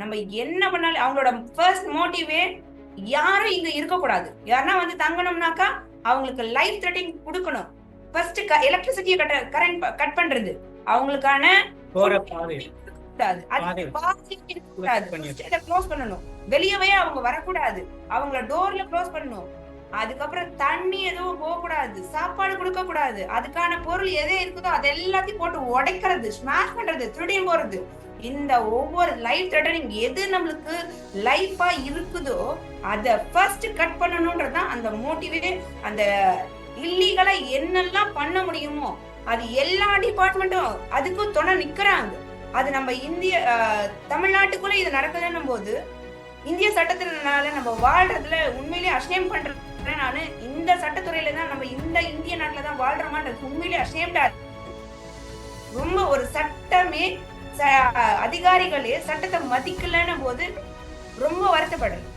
நம்ம என்ன பண்ணாலும் அவங்களோட ஃபர்ஸ்ட் மோட்டிவே யாரும் இங்க இருக்கக்கூடாது. யாருன்னா வந்து தங்கணும்னாக்கா அவங்களுக்கு லைஃப் த்ரெட்டிங் கொடுக்கணும். ஃபர்ஸ்ட் எலக்ட்ரிசிட்டியை கட்ட கரண்ட் கட் பண்றது. அவங்களுக்கான வெளியவே அவங்க வரக்கூடாது. அவங்கள டோர்ல க்ளோஸ் பண்ணணும். அதுக்கப்புறம் தண்ணி எதுவும் போக கூடாது சாப்பாடு கொடுக்க கூடாது அதுக்கான பொருள் எது இருக்குதோ அது எல்லாத்தையும் போட்டு உடைக்கிறது ஸ்மாஷ் பண்றது திருடியும் போறது. இந்த ஒவ்வொரு லைஃப் த்ரெட்டனிங் எது நம்மளுக்கு லைஃபா இருக்குதோ அத ஃபர்ஸ்ட் கட் பண்ணணும்ன்றதுதான் அந்த மோட்டிவே அந்த இல்லீகலா என்னெல்லாம் பண்ண முடியுமோ அது எல்லா டிபார்ட்மெண்ட்டும் அதுக்கும் துணை நிக்கிறாங்க. அது நம்ம இந்திய தமிழ்நாட்டுக்குள்ள இது நடக்குதுன்னும் போது இந்திய சட்டத்தினால நம்ம வாழ்றதுல உண்மையிலேயே அசேம் பண்றேன் நானு இந்த சட்டத்துறையில தான் நம்ம இந்த இந்திய நாட்டுல தான் வாழ்றோமான்றது உண்மையிலேயே அஷேம்டா ரொம்ப ஒரு சட்டமே அதிகாரிகளே சட்டத்தை மதிக்கலன்னும் போது ரொம்ப வருத்தப்படணும்.